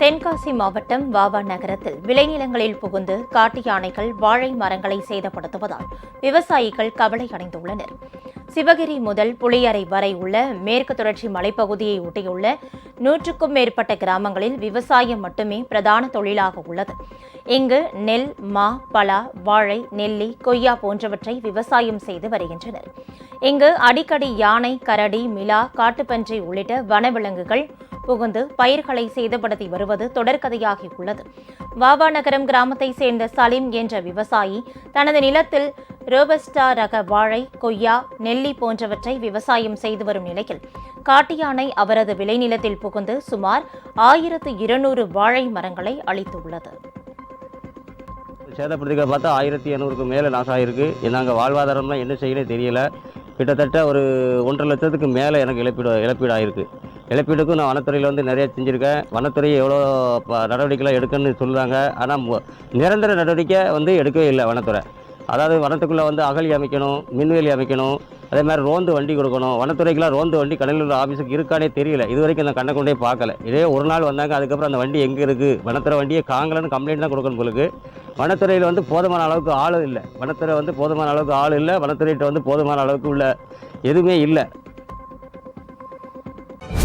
தென்காசி மாவட்டம் வாவா நகரத்தில் விளைநிலங்களில் புகுந்து காட்டு யானைகள் வாழை மரங்களை சேதப்படுத்துவதால் விவசாயிகள் கவலை அடைந்துள்ளனர். சிவகிரி முதல் புளியரை வரை உள்ள மேற்கு தொடர்ச்சி மலைப்பகுதியை ஒட்டியுள்ள நூற்றுக்கும் மேற்பட்ட கிராமங்களில் விவசாயம் மட்டுமே பிரதான தொழிலாக உள்ளது. இங்கு நெல் மா பலா வாழை நெல்லி கொய்யா போன்றவற்றை விவசாயம் செய்து வருகின்றனர். இங்கு அடிக்கடி யானை கரடி மிலா காட்டுப்பன்றி உள்ளிட்ட வனவிலங்குகள் புகுந்து பயிர்களை சேதப்படுத்தி வருவது தொடர்கதையாகி உள்ளது வாவா நகரம் கிராமத்தை சேர்ந்த சலீம் என்ற விவசாயி தனது நிலத்தில் ரோபஸ்டா ரக வாழை கொய்யா நெல்லி போன்றவற்றை விவசாயம் செய்து வரும் நிலையில் காட்டியானை அவரது விளைநிலத்தில் புகுந்து சுமார் ஆயிரத்து இருநூறு வாழை மரங்களை அழித்துள்ளது. சேதப்படுத்திக்க பார்த்தா ஆயிரத்தி இரநூறுக்கு மேலே நாசம் ஆகிருக்கு நாங்கள் வாழ்வாதாரம்லாம் என்ன செய்யணும் தெரியல. கிட்டத்தட்ட ஒரு ஒன்றரை லட்சத்துக்கு மேலே எனக்கு இழப்பீடு இழப்பீடு ஆயிருக்கு இழப்பீடுக்கும் நான் வனத்துறையில் வந்து நிறைய செஞ்சுருக்கேன். வனத்துறை எவ்வளோ நடவடிக்கைலாம் எடுக்கணும்னு சொல்லுறாங்க ஆனால் நிரந்தர நடவடிக்கை வந்து எடுக்கவே இல்லை வனத்துறை. அதாவது வனத்துக்குள்ளே வந்து அகழி அமைக்கணும் மின்வேலி அமைக்கணும் அதே மாதிரி ரோந்து வண்டி கொடுக்கணும். வனத்துறைக்கெலாம் ரோந்து வண்டி கடலூர் உள்ள ஆஃபீஸுக்கு இருக்கானே தெரியல. இது வரைக்கும் நான் கண்ணை கொண்டே பார்க்கல. இதே ஒரு நாள் வந்தாங்க அதுக்கப்புறம் அந்த வண்டி எங்கே இருக்குது வனத்துறை வண்டியை காங்கலன்னு கம்ப்ளைண்ட் தான் கொடுக்கணும் உங்களுக்கு வனத்துறையில் வந்து போதுமான அளவுக்கு ஆள் இல்லை. வனத்துறை வந்து போதுமான அளவுக்கு ஆள் இல்லை. வனத்துறையிட்ட வந்து போதுமான அளவுக்கு உள்ள எதுவுமே இல்லை.